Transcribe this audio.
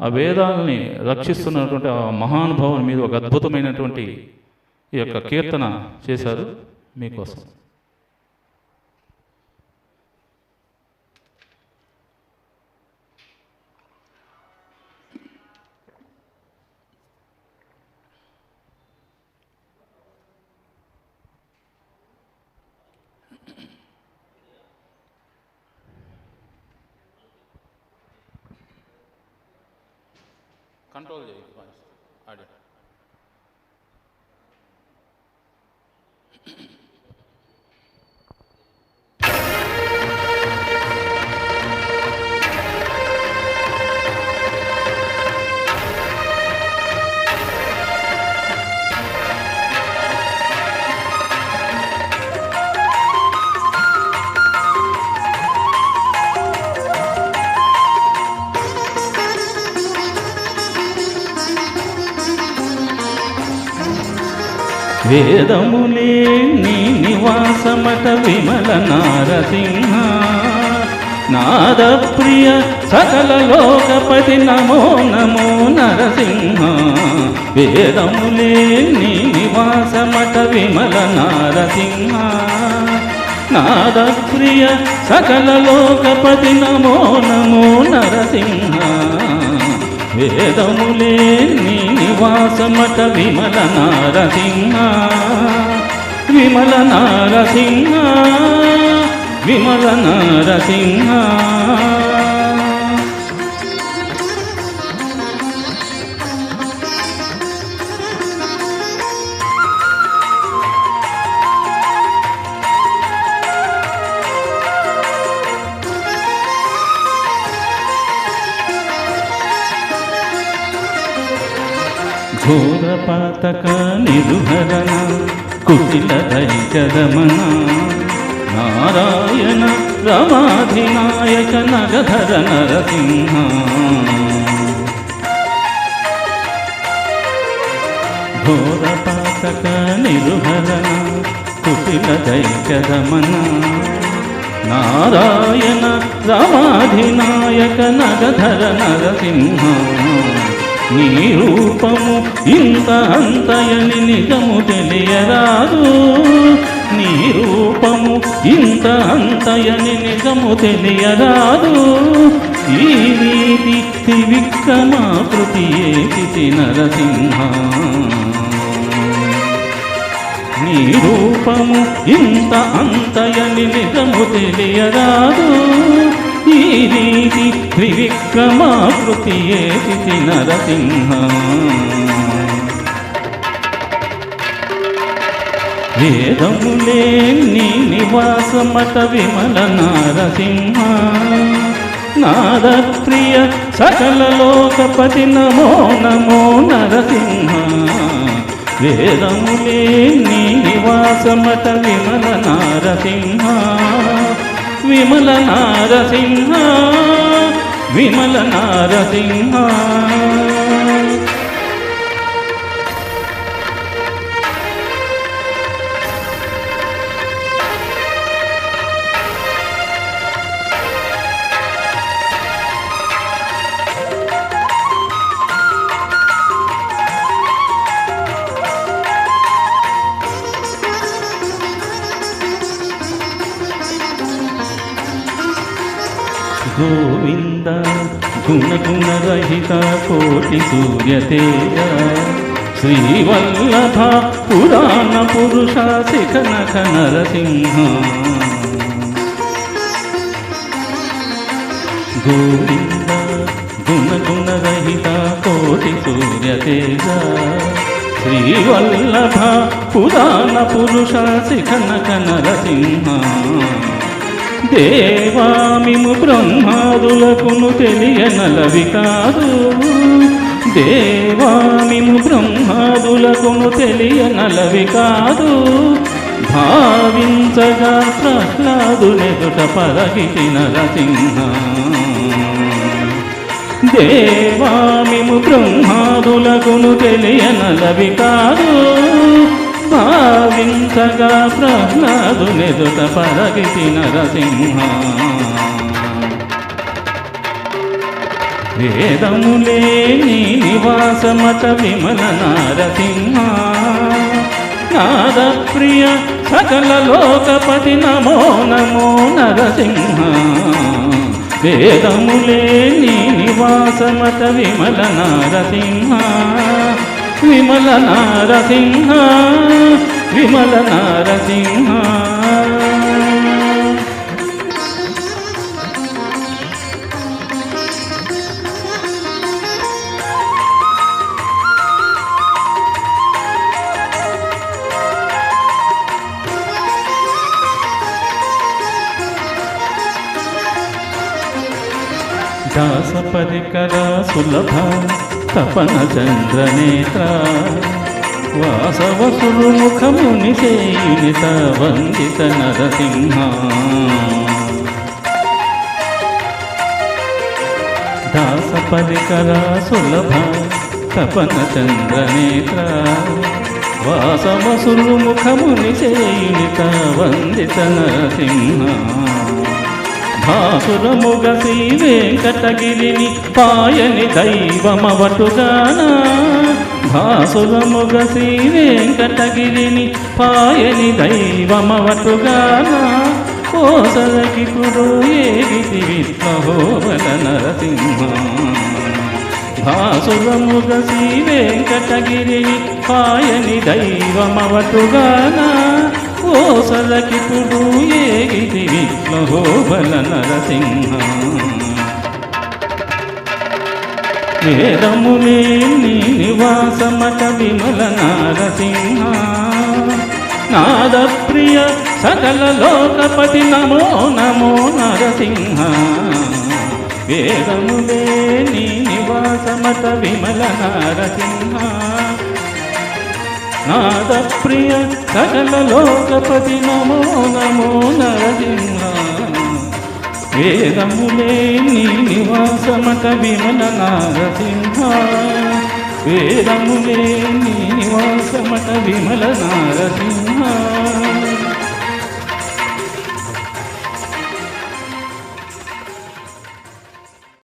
ఆ వేదాలని రక్షిస్తున్నటువంటి ఆ మహానుభావుని మీద ఒక అద్భుతమైనటువంటి ఈ యొక్క కీర్తన చేశారు మీకోసం. कंट्रोल आडियो వేదములే నీ నివాసమట విమల నారసింహ. నాద ప్రియ సకల లోకపతి నమో నమో నరసింహ. వేదములే నీ నివాసమట విమల నారసింహ. నాద ప్రియ సకల లోకపతి నమో నమో నరసింహ. వేదములే నీ నివాసమట విమల నారసింహ విమల నారసింహ విమల నారసింహ. ఘోర పాతక నిరుహరణ కుటిల దైకరమణ నారాయణ రమాధినాయక నగధర నరసింహ. ఘోర పాతక నిరుహరణ కుటిల దైకరమణ నారాయణ రమాధినాయక నగధర నరసింహ. నీ రూపము ఇంత అంతయని నిజము తెలియరాదు. నీ రూపము ఇంత అంతయని నిజము తెలియరాదు. ఈ నీతి త్రివిక్రమాకృతి ఏటి నరసింహ. నీ రూపము ఇంత అంతయని నిజము తెలియరాదు. ఈ త్రివిక్రమాకృతి ఏది నరసింహ. వేదములే నీ నివాసమట విమల నారసింహ. నాద ప్రియ సకల లోకపతి నమో నమో నరసింహ. వేదములే నీ నివాసమట విమల నారసింహ. విమల నారసింహ విమల నారసింహ. గుణగుణరహిత కోటి సూర్యతేజ శ్రీవల్లభ పురాణ పురుష శిఖనఖ నరసింహ. గోవింద గుణగుణరహిత కోటి సూర్యతేజ శ్రీవల్లభ పురాణ పురుష శిఖనఖ నరసింహ. దేవామిము బ్రహ్మాదులకును తెలియనలవి కాదు. దేవామిము బ్రహ్మాదులకును తెలియనలవి కాదు. భావించగా ప్రహ్లాదునెదుట పరగితి నరసింహ దేవామిము బ్రహ్మాదులకును తెలియనలవి కాదు. భావించగా ప్రహ్లాదునెదుట పరగితి నరసింహ వేదములే నీ నివాసమట విమల నారసింహ. నాద ప్రియ సకల లోకపతి నమో నమో నరసింహ. వేదములే నీ నివాసమట విమల నారసింహ. విమల నారసింహ విమల నారసింహ. దాస పరికర సులభ తపన చంద్రనేత్ర వాసవసురు ముఖముని చేయునిత వందిత నరసింహ. దాస పరికర సులభ తపన చంద్రనేత్ర వాసవసురు ముఖముని చేయునిత వందిత నరసింహ. భాసురముగ శ్రీ వెంకటగిరిని పాయని దైవమవటుగాన. భాసురముగ శ్రీ వెంకటగిరిని పాయని దైవమవటుగాన. కోసలకిపుడు ఏగితి విశ్వహోబల నరసింహ భాసురముగ శ్రీ వెంకటగిరిని పాయని దైవమవటుగాన. ఓసలకిపుడు ఏది విష్ణుహోబల నరసింహ. వేదములే నీ నివాసమట విమల నరసింహ. నాద ప్రియ సకల లోకపతి నమో నమో నరసింహ. వేదములే నీ నివాసమట విమల నరసింహ. నాద ప్రియ సకల లోకపతి నమో నమో నరసింహ. వేదములే నీ నివాసమట విమల నారసింహ. వేదములే నీ నివాసమట విమల నారసింహ.